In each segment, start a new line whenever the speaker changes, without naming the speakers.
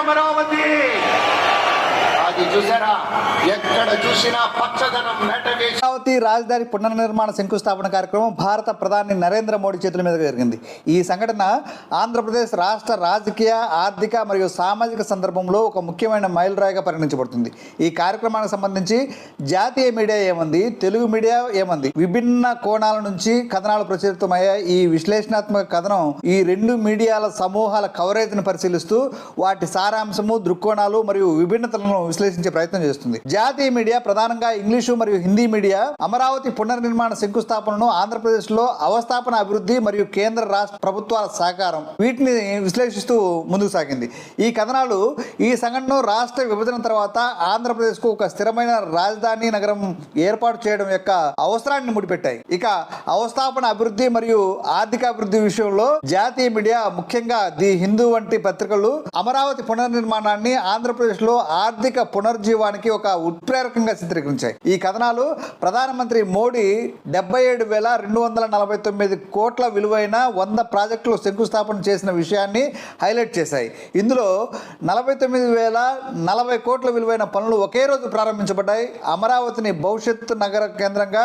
అమరావతి అది చూసారా? ఎక్కడ చూసినా పచ్చదనం
అమరావతి రాజధాని పునర్నిర్మాణ శంకుస్థాపన కార్యక్రమం భారత ప్రధాని నరేంద్ర మోడీ చేతుల మీదుగా జరిగింది. ఈ సంఘటన ఆంధ్రప్రదేశ్ రాష్ట్ర రాజకీయ ఆర్థిక మరియు సామాజిక సందర్భంలో ఒక ముఖ్యమైన మైలురాయిగా పరిగణించబడుతుంది. ఈ కార్యక్రమానికి సంబంధించి జాతీయ మీడియా ఏమంది తెలుగు మీడియా ఏమంది విభిన్న కోణాల నుంచి కథనాలు ప్రచురితమయ్యాయి. ఈ విశ్లేషణాత్మక కథనం ఈ రెండు మీడియాల సమూహాల కవరేజ్ను పరిశీలిస్తూ వాటి సారాంశము దృక్కోణాలు మరియు విభిన్నతలను విశ్లేషించే ప్రయత్నం చేస్తుంది. జాతీయ మీడియా ప్రధానంగా ఇంగ్లీషు మరియు హిందీ మీడియా అమరావతి పునర్నిర్మాణ శంకుస్థాపనను ఆంధ్రప్రదేశ్లో అవస్థాపన అభివృద్ధి మరియు కేంద్ర రాష్ట్ర ప్రభుత్వాల సహకారం వీటిని విశ్లేషిస్తూ ముందుకు సాగింది. ఈ కథనాలు ఈ సంఘటన రాష్ట్ర విభజన తర్వాత ఆంధ్రప్రదేశ్కు ఒక స్థిరమైన రాజధాని నగరం ఏర్పాటు చేయడం యొక్క అవసరాన్ని ముడిపెట్టాయి. ఇక అవస్థాపన అభివృద్ధి మరియు ఆర్థిక అభివృద్ధి విషయంలో జాతీయ మీడియా ముఖ్యంగా ది హిందూ వంటి పత్రికలు అమరావతి పునర్నిర్మాణాన్ని ఆంధ్రప్రదేశ్లో ఆర్థిక పునర్జీవానికి ఒక ఉత్ప్రేరకంగా చిత్రీకరించాయి. ఈ కథనాలు ప్రధానమంత్రి మోడీ డెబ్బై ఏడు వేల రెండు వందల నలభై తొమ్మిది కోట్ల విలువైన వంద ప్రాజెక్టులు శంకుస్థాపన చేసిన విషయాన్ని హైలైట్ చేశాయి. ఇందులో నలభై తొమ్మిది వేల నలభై కోట్ల విలువైన పనులు ఒకే రోజు ప్రారంభించబడ్డాయి. అమరావతిని భవిష్యత్తు నగర కేంద్రంగా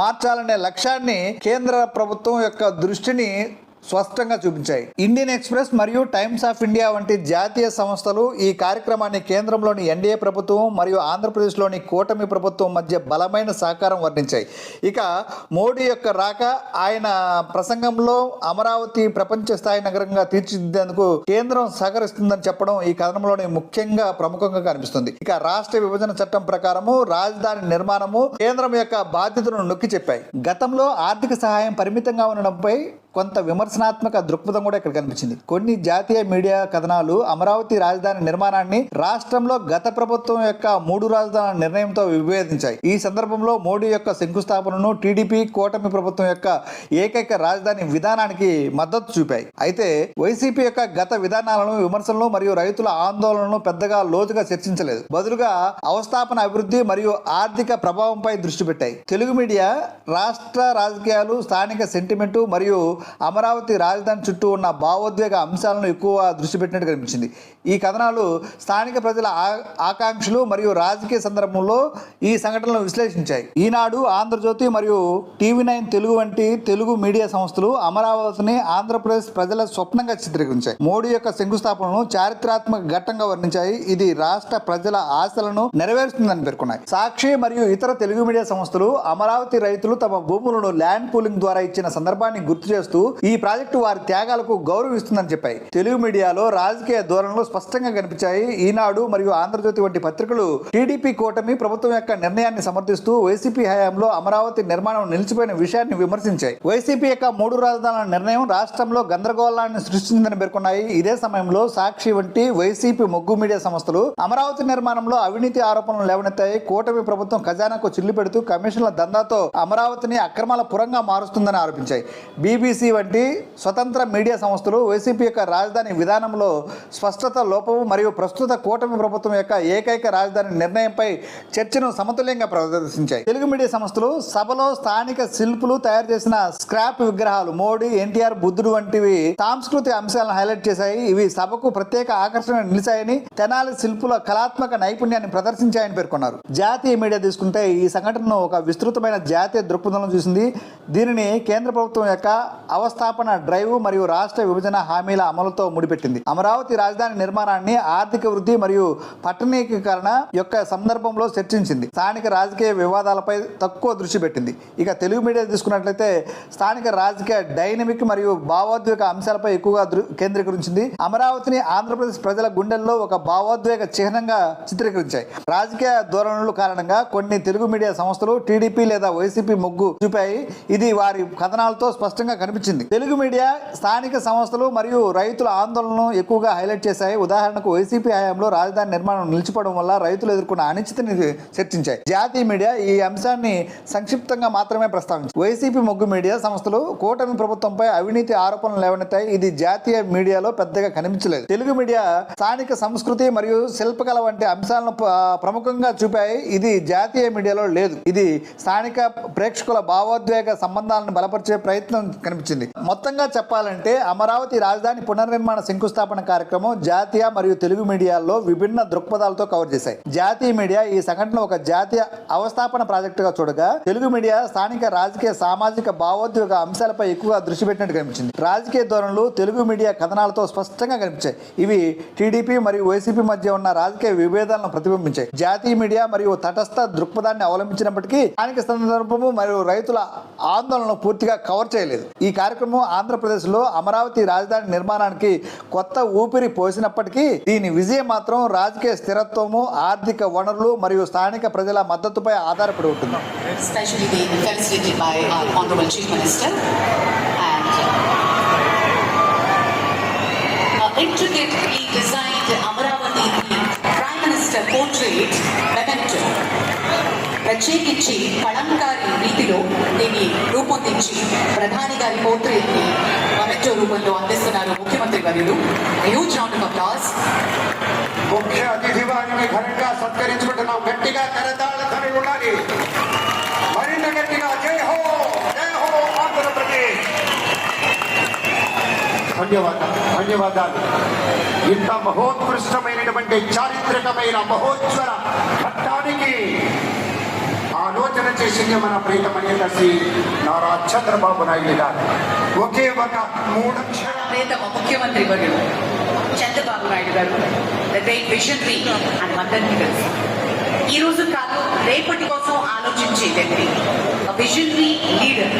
మార్చాలనే లక్ష్యాన్ని కేంద్ర ప్రభుత్వం యొక్క దృష్టిని స్పష్టంగా చూపించాయి. ఇండియన్ ఎక్స్ప్రెస్ మరియు టైమ్స్ ఆఫ్ ఇండియా వంటి జాతీయ సంస్థలు ఈ కార్యక్రమాన్ని కేంద్రంలోని ఎన్డీఏ ప్రభుత్వం మరియు ఆంధ్రప్రదేశ్లోని కూటమి ప్రభుత్వం మధ్య బలమైన సహకారం వర్ణించాయి. ఇక మోడీ యొక్క రాక ఆయన ప్రసంగంలో అమరావతి ప్రపంచ స్థాయి నగరంగా తీర్చిదిద్దేందుకు కేంద్రం సహకరిస్తుందని చెప్పడం ఈ కథనంలోని ముఖ్యంగా ప్రముఖంగా కనిపిస్తుంది. ఇక రాష్ట్ర విభజన చట్టం ప్రకారము రాజధాని నిర్మాణము కేంద్రం యొక్క బాధ్యతను నొక్కి చెప్పాయి. గతంలో ఆర్థిక సహాయం పరిమితంగా ఉండడంపై కొంత విమర్శనాత్మక దృక్పథం కూడా ఇక్కడ కనిపించింది. కొన్ని జాతీయ మీడియా కథనాలు అమరావతి రాజధాని నిర్మాణాన్ని రాష్ట్రంలో గత ప్రభుత్వం యొక్క మూడు రాజధానుల నిర్ణయంతో విభేదించాయి. ఈ సందర్భంలో మోడీ యొక్క శంకుస్థాపనను టీడీపీ కూటమి ప్రభుత్వం యొక్క ఏకైక రాజధాని విధానానికి మద్దతు చూపాయి. అయితే వైసీపీ యొక్క గత విధానాలను విమర్శలను మరియు రైతుల ఆందోళనలను పెద్దగా లోతుగా చర్చించలేదు. బదులుగా అవస్థాపన అభివృద్ధి మరియు ఆర్థిక ప్రభావంపై దృష్టి పెట్టాయి. తెలుగు మీడియా రాష్ట్ర రాజకీయాలు స్థానిక సెంటిమెంటు మరియు అమరావతి రాజధాని చుట్టూ ఉన్న భావోద్వేగ అంశాలను ఎక్కువ దృష్టి పెట్టినట్టు కనిపించింది. ఈ కథనాలు స్థానిక ప్రజల ఆ- ఆకాంక్షలు మరియు రాజకీయ సందర్భంలో ఈ సంఘటనలను విశ్లేషించాయి. ఈనాడు ఆంధ్రజ్యోతి మరియు టీవీ నైన్ తెలుగు వంటి తెలుగు మీడియా సంస్థలు అమరావతిని ఆంధ్రప్రదేశ్ ప్రజల స్వప్నంగా చిత్రీకరించాయి. మోడీ యొక్క శంకుస్థాపనను చారిత్రాత్మక ఘట్టంగా వర్ణించాయి. ఇది రాష్ట్ర ప్రజల ఆశలను నెరవేరుస్తుందని పేర్కొన్నాయి. సాక్షి మరియు ఇతర తెలుగు మీడియా సంస్థలు అమరావతి రైతులు తమ భూములను ల్యాండ్ పూలింగ్ ద్వారా ఇచ్చిన సందర్భాన్ని గుర్తు చేస్తూ ఈ ప్రాజెక్టు వారి త్యాగాలకు గౌరవిస్తుందని చెప్పాయి. తెలుగు మీడియాలో రాజకీయ ధోరణులు స్పష్టంగా కనిపించాయి. ఈనాడు మరియు ఆంధ్రజ్యోతి వంటి పత్రికలు టీడీపీ కూటమి ప్రభుత్వం యొక్క నిర్ణయాన్ని సమర్థిస్తూ వైసీపీ హయాంలో అమరావతి నిర్మాణం నిలిచిపోయిన విషయాన్ని విమర్శించాయి. వైసీపీ యొక్క మూడు రాజధానుల నిర్ణయం రాష్ట్రంలో గందరగోళాన్ని సృష్టించిందని పేర్కొన్నాయి. ఇదే సమయంలో సాక్షి వంటి వైసీపీ మొగ్గు మీడియా సంస్థలు అమరావతి నిర్మాణంలో అవినీతి ఆరోపణలు లేవనెత్తాయి. కూటమి ప్రభుత్వం ఖజానాకు చిల్లు పెడుతూ కమిషన్ల దందాతో అమరావతిని అక్రమాల పురంగా మారుస్తుందని ఆరోపించాయి. బీబీసీ వంటి స్వతంత్ర మీడియా సంస్థలు వైసీపీ యొక్క రాజధాని విధానంలో స్పష్టత లోపము మరియు ప్రస్తుత కూటమి ప్రభుత్వం యొక్క ఏకైక రాజధాని నిర్ణయంపై చర్చను సమతుల్యంగా ప్రదర్శించాయి. తెలుగు మీడియా సంస్థలు సభలో స్థానిక శిల్పులు తయారు చేసిన స్క్రాప్ విగ్రహాలు మోడీ ఎన్టీఆర్ బుద్ధుడు వంటివి సాంస్కృతిక అంశాలను హైలైట్ చేశాయి. ఇవి సభకు ప్రత్యేక ఆకర్షణ నిలిచాయని తెనాలి శిల్పుల కళాత్మక నైపుణ్యాన్ని ప్రదర్శించాయని పేర్కొన్నారు. జాతీయ మీడియా తీసుకుంటే ఈ సంఘటనను ఒక విస్తృతమైన జాతీయ దృక్పథంలో చూసింది. దీనిని కేంద్ర ప్రభుత్వం యొక్క అవస్థాపన డ్రైవ్ మరియు రాష్ట్ర విభజన హామీల అమలుతో ముడిపెట్టింది. అమరావతి రాజధాని నిర్మాణాన్ని ఆర్థిక వృద్ధి మరియు పట్టణీకరణ యొక్క సందర్భంలో చర్చించింది. స్థానిక రాజకీయ వివాదాలపై తక్కువ దృష్టి పెట్టింది. ఇక తెలుగు మీడియా తీసుకున్నట్లయితే స్థానిక రాజకీయ డైనమిక్ మరియు భావోద్వేగ అంశాలపై ఎక్కువగా కేంద్రీకరించింది. అమరావతిని ఆంధ్రప్రదేశ్ ప్రజల గుండెల్లో ఒక భావోద్వేగ చిహ్నంగా చిత్రీకరించాయి. రాజకీయ ధోరణుల కారణంగా కొన్ని తెలుగు మీడియా సంస్థలు టీడీపీ లేదా వైసీపీ మొగ్గు చూపాయి. ఇది వారి కథనాలతో స్పష్టంగా కనిపించింది. తెలుగు తెలుగు మీడియా స్థానిక సంస్థలు మరియు రైతుల ఆందోళనను ఎక్కువగా హైలైట్ చేశాయి. ఉదాహరణకు వైసీపీ హయాంలో రాజధాని నిర్మాణం నిలిచిపోవడం వల్ల రైతులు ఎదుర్కొన్న అనిశ్చితిని చర్చించాయి. జాతీయ మీడియా ఈ అంశాన్ని సంక్షిప్తంగా మాత్రమే ప్రస్తావించింది. వైసీపీ మొగ్గు మీడియా సంస్థలు కూటమి ప్రభుత్వంపై అవినీతి ఆరోపణలు లేవనెత్తాయి. ఇది జాతీయ మీడియాలో పెద్దగా కనిపించలేదు. తెలుగు మీడియా స్థానిక సంస్కృతి మరియు శిల్పకళ వంటి అంశాలను ప్రముఖంగా చూపాయి. ఇది జాతీయ మీడియాలో లేదు. ఇది స్థానిక ప్రేక్షకుల భావోద్వేగ సంబంధాలను బలపరిచే ప్రయత్నం కనిపించింది. మొత్తం మొత్తంగా చెప్పాలంటే అమరావతి రాజధాని పునర్నిర్మాణ శంకుస్థాపన కార్యక్రమం జాతీయ మరియు తెలుగు మీడియాల్లో విభిన్న దృక్పథాలతో కవర్ చేశాయి. జాతీయ మీడియా ఈ సంఘటన ఒక జాతీయ అవస్థాపన ప్రాజెక్టుగా చూడగా తెలుగు మీడియా స్థానిక రాజకీయ సామాజిక భావోద్వేగ అంశాలపై ఎక్కువగా దృష్టి పెట్టినట్టు కనిపించింది. రాజకీయ ధోరణులు తెలుగు మీడియా కథనాలతో స్పష్టంగా కనిపించాయి. ఇవి టీడీపీ మరియు వైసీపీ మధ్య ఉన్న రాజకీయ విభేదాలను ప్రతిబింబించాయి. జాతీయ మీడియా మరియు తటస్థ దృక్పథాన్ని అవలంబించినప్పటికీ స్థానిక సందర్భము మరియు రైతుల ఆందోళనను పూర్తిగా కవర్ చేయలేదు. ఈ కార్యక్రమం ఆంధ్రప్రదేశ్లో అమరావతి రాజధాని నిర్మాణానికి కొత్త ఊపిరి పోసినప్పటికీ దీని విజయం మాత్రం రాజకీయ స్థిరత్వము ఆర్థిక వనరులు మరియు స్థానిక ప్రజల మద్దతుపై ఆధారపడి ఉంటుంది
uh, uh, Intricately designed Amaravati Prime Minister portrait. ప్రత్యేకించి కళంకారి రీతిలో దీన్ని రూపొందించి ప్రధాని గారి పోర్ట్రేట్ని మొమెంటో రూపంలో అందిస్తున్నారు ముఖ్యమంత్రి వర్యులు. Huge round of applause.
ముఖ్య అతిథి వారిని ఘనంగా సత్కరించుకుంటున్నాం. గట్టిగా కరతాళతని ఉండాలి. మరింత గట్టిగా జై హో జై హో ఆంధ్రప్రదేశ్. ధన్యవాదాలు ధన్యవాదాలు. ఇంత మహోత్కృష్టమైనటువంటి చారిత్రకమైన మహోజ్వల ఘట్టానికి ఆలోచన చేసింది మన ప్రీతమైన శ్రీ నారా చంద్రబాబు నాయుడు గారు. ఒకే ఒక మూడక్షర
ప్రియతమ ముఖ్యమంత్రి వర్యులు చంద్రబాబు నాయుడు గారు ద గ్రేట్ విజనరీ అండ్ మదర్ని తెలుసు ఈ రోజు కాదు రేపటి కోసం ఆలోచించే వ్యక్తి విజనరీ లీడర్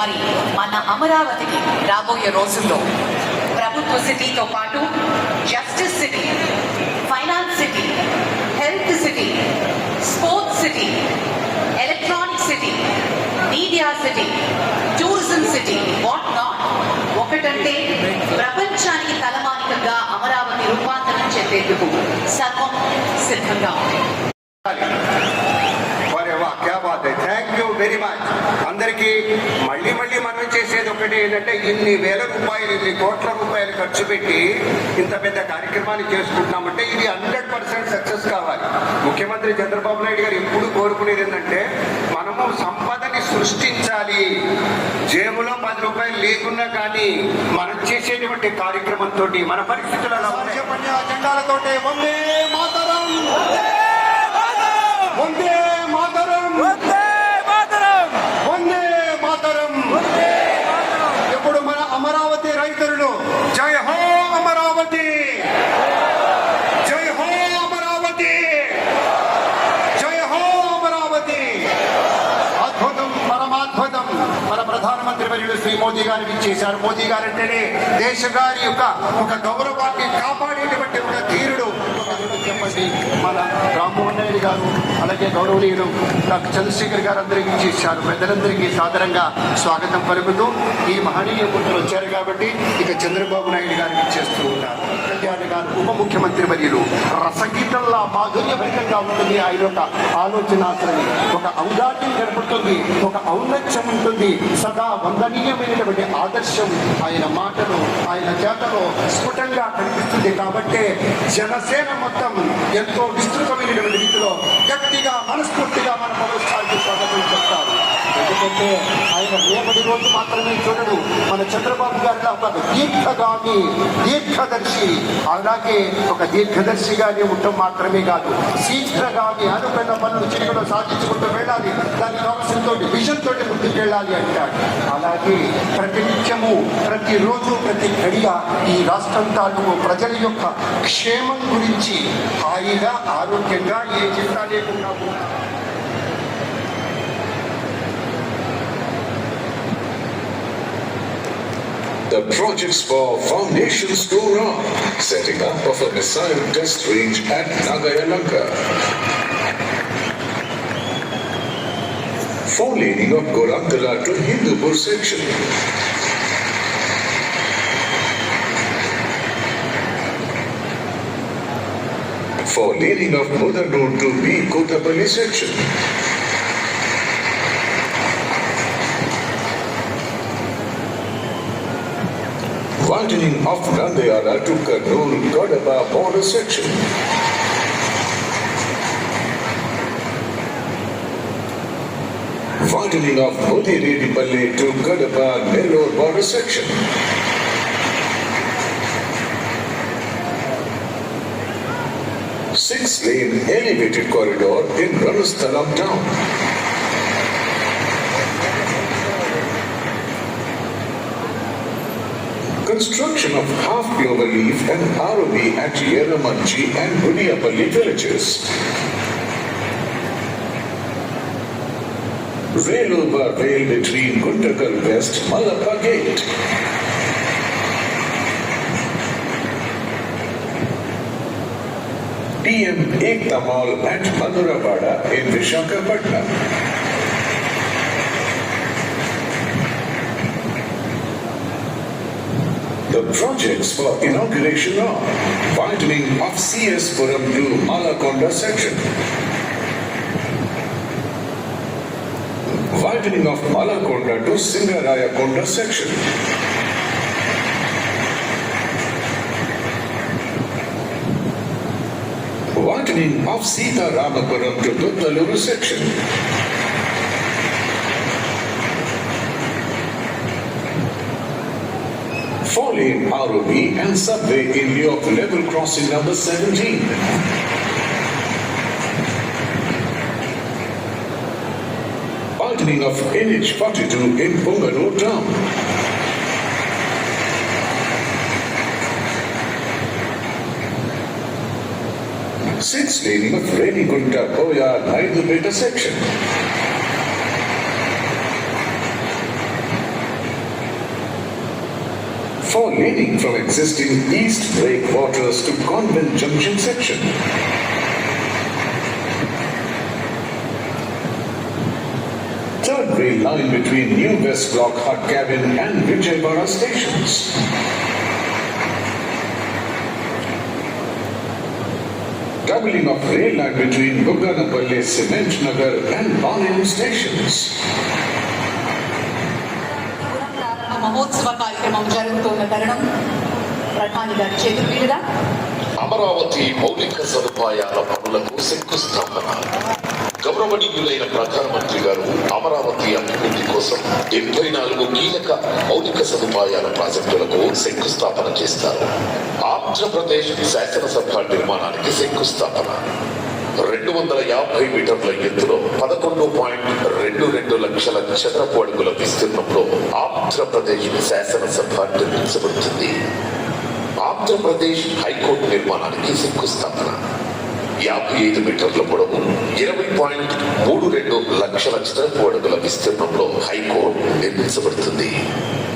మరి మన అమరావతికి రాబోయే రోజుల్లో ప్రభుత్వ సిటీతో పాటు justice city finance city health city sports city city media city tourism city what not ఒకటంటే ప్రపంచానికి తలమానికంగా అమరావతి రూపాంతరం చెందేందుకు సర్వం సిద్ధంగా ఉంది.
థ్యాంక్ యూ వెరీ మచ్ అందరికీ మళ్ళీ మళ్ళీ ఏంటంటే ఇన్ని వేల రూపాయలు ఇన్ని కోట్ల రూపాయలు ఖర్చు పెట్టి ఇంత పెద్ద కార్యక్రమాన్ని చేసుకుంటున్నామంటే ఇది హండ్రెడ్ పర్సెంట్ సక్సెస్ కావాలి. ముఖ్యమంత్రి చంద్రబాబు నాయుడు గారు ఎప్పుడు కోరుకునేది ఏంటంటే మనము సంపదని సృష్టించాలి. జేబులో పది రూపాయలు లేకున్నా కానీ మనం చేసేటువంటి కార్యక్రమంతో మన పరిస్థితుల అజెండాలతోటి వందే మాతరం వందే మాతరం వందే మాతరం ఇప్పుడు మన అమరావతి రైతులు జై హో అమరావతి జై హో అమరావతి జై హో అమరావతి అద్భుతం పరమాద్భుతం మన ప్రధానమంత్రి వర్యులు శ్రీ మోదీ గారికి ఇచ్చేశారు మోదీ గారు అంటేనే దేశ గారి యొక్క ఒక గౌరవాన్ని కాపాడేటువంటి ఒక ధీరుడు. చెప్పండి మన రాము నాయుడు గారు అలాగే గౌరవనీయులు డాక్టర్ చంద్రశేఖర్ గారు అందరికీ ఇచ్చేశారు పెద్దలందరికీ సాధారణంగా స్వాగతం పలుకుతూ ఈ మహనీయ పుత్రులు వచ్చారు కాబట్టి ఇక చంద్రబాబు నాయుడు గారికి ఇచ్చేస్తూ ఉన్నారు. కళ్యాణ్ గారు ఉప ముఖ్యమంత్రి వర్యులు. రసగీతంలా మాధుర్యభరితంగా ఉంటుంది ఆయన యొక్క ఆలోచనాశ్రమి ఒక ఔదార్యం కనపడుతుంది ఒక ఔన్నత్యం ఉంటుంది. సదా వందనీయమైనటువంటి ఆదర్శం ఆయన మాటలు ఆయన చేతలో స్ఫుటంగా కనిపిస్తుంది. కాబట్టే జనసేన మొత్తం ఎంతో విస్తృతమైనటువంటి రీతిలో గట్టిగా మనస్ఫూర్తిగా మన పరోక్షాలకు స్వాగతం చెప్తారు. ఎందుకంటే ఆయన రేపటి రోజు మాత్రమే చూడడు. మన చంద్రబాబు గారిలో ఒక దీర్ఘగామి దీర్ఘదర్శి. అలాగే ఒక దీర్ఘదర్శిగానే ఉండటం మాత్రమే కాదు శీఘ్రగామి అనుకున్న పనులు చేయడం సాధించుకుంటూ వెళ్ళాలి. దాని కావాల్సిన విజన్ తోటి ముందుకెళ్ళాలి అంటాడు. అలాగే ప్రతి నిత్యము ప్రతిరోజు ప్రతి గడియ ఈ రాష్ట్రం తాలూకు ప్రజల యొక్క క్షేమం గురించి హాయిగా ఆరోగ్యంగా ఏ चिंता
The projects for Foundation School are setting up of a missile test range at Nagayalanka. four laning of Gorakdala to Hindupur section. for leading of Buddhahood to be Kutabanisection. Widening of Nandayala to Karnool Godaba border section. Widening of Mudiredipalle to Godaba Nellore border section. Six-lane elevated corridor in Ranasthalam town. Construction of half clover leaf and ROV at Yeramanchi and Budiapalli villages. Rail over rail between Guntakal West Malappa Gate. PM Ekta Mall at Madhurapada in Vishakhapatnam. The projects for inauguration are widening of CS Puram to Malakonda section, widening of Malakonda to Singaraya Konda section, widening of Sita Ramapuram to Duttaluru section, four lane ROB and subway in lieu of level crossing number 17. Widening of NH 42 in Pungalore town. Six laning of Renigunta Boya Naidupeta section. for laning from existing east breakwaters to Convent Junction section. Third rail line between New West Block Hut Cabin and Vijayawada stations. Doubling of rail line between Buganapalli, Cement Nagar and Balliam stations.
ప్రారంభ మహోత్సవ కార్యక్రమం జరుగుతున్న తరుణం ప్రధాని గారి చేతుల మీదుగా
అమరావతి మౌలిక సదుపాయాల పనులకు శంకుస్థాపన గౌరవనీయులైన ప్రధానమంత్రి గారు అమరావతి అభివృద్ధి కోసం డెబ్బై నాలుగు కీలక మౌలిక సదుపాయాల ప్రాజెక్టులకు శంకుస్థాపన చేస్తారు. ఆంధ్రప్రదేశ్ శాసనసభ నిర్మాణానికి శంకుస్థాపన. రెండు వందల యాభై మీటర్ల ఎత్తులో పదకొండు పాయింట్ రెండు రెండు లక్షల చదరపు అడుగుల విస్తీర్ణంలో ఆంధ్రప్రదేశ్ శాసనసభ నిర్మించబడుతుంది. ఆంధ్రప్రదేశ్ హైకోర్టు నిర్మాణానికి శంకుస్థాపన. యాభై ఐదు మీటర్ల పొడవు ఇరవై పాయింట్ మూడు రెండు లక్షల చదరపు అడుగుల విస్తీర్ణంలో హైకోర్టు నిర్మించబడుతుంది.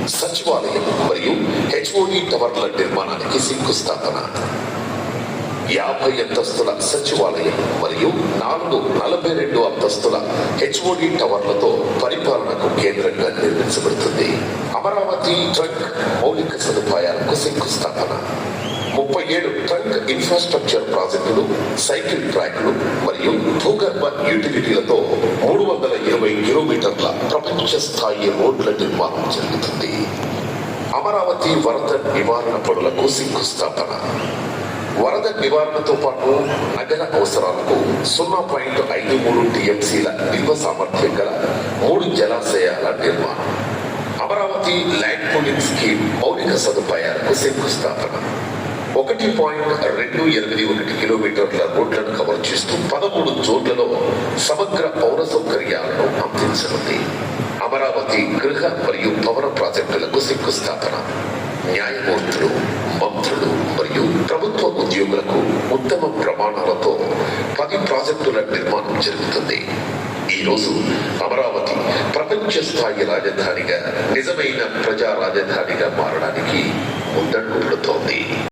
సచివాలయం మరియు హెచ్ఓడి టవర్ల నిర్మాణానికి శంకుస్థాపన. యాభై అంతస్తుల సచివాలయం మరియు నాలుగు నలభై రెండు అంతస్తుల హెచ్ఓడి టవర్లతో పరిపాలనకు కేంద్రంగా నిర్మించబడుతుంది. అమరావతి ట్రక్ మౌలిక సదుపాయాలకు శంకుస్థాపన. ముప్పై ఏడు ట్రంక్ ఇన్ఫ్రాస్ట్రక్చర్ ప్రాజెక్టులు సైకిల్ ట్రాక్లు మరియు భూగర్భ యూటిలిటీలతో మూడు వందల ఇరవై కిలోమీటర్ల ప్రపంచ స్థాయి రోడ్ల నిర్మాణం జరుగుతుంది. అమరావతి వరద నివారణ పనులకు శంకుస్థాపన వరద నివారణతో పాటు నగర అవసరాలకు సున్నా పాయింట్ ఐదు మూడు టీఎంసీల నిల్వ సామర్థ్యం గల మూడు జలాశయాల నిర్మాణం. అమరావతి ల్యాండ్ పూలింగ్ స్కీమ్ మౌలిక సదుపాయాలకు శంకుస్థాపన ఒకటి పాయింట్ రెండు ఎనిమిది ఒకటి కిలోమీటర్ల రోడ్లను కవర్ చేస్తూ పదమూడు చోట్లలో సమగ్ర పౌర సౌకర్యాలను అందించనుంది. అమరావతి గృహ మరియు భవన ప్రాజెక్టులకు శంకుస్థాపన. న్యాయమూర్తులు మంత్రులు మరియు ప్రభుత్వ ఉద్యోగులకు ఉత్తమ ప్రమాణాలతో పది ప్రాజెక్టుల నిర్మాణం జరుగుతుంది. ఈరోజు అమరావతి ప్రపంచ స్థాయి రాజధానిగా నిజమైన ప్రజా రాజధానిగా మారడానికి ముందడుగు పడుతోంది.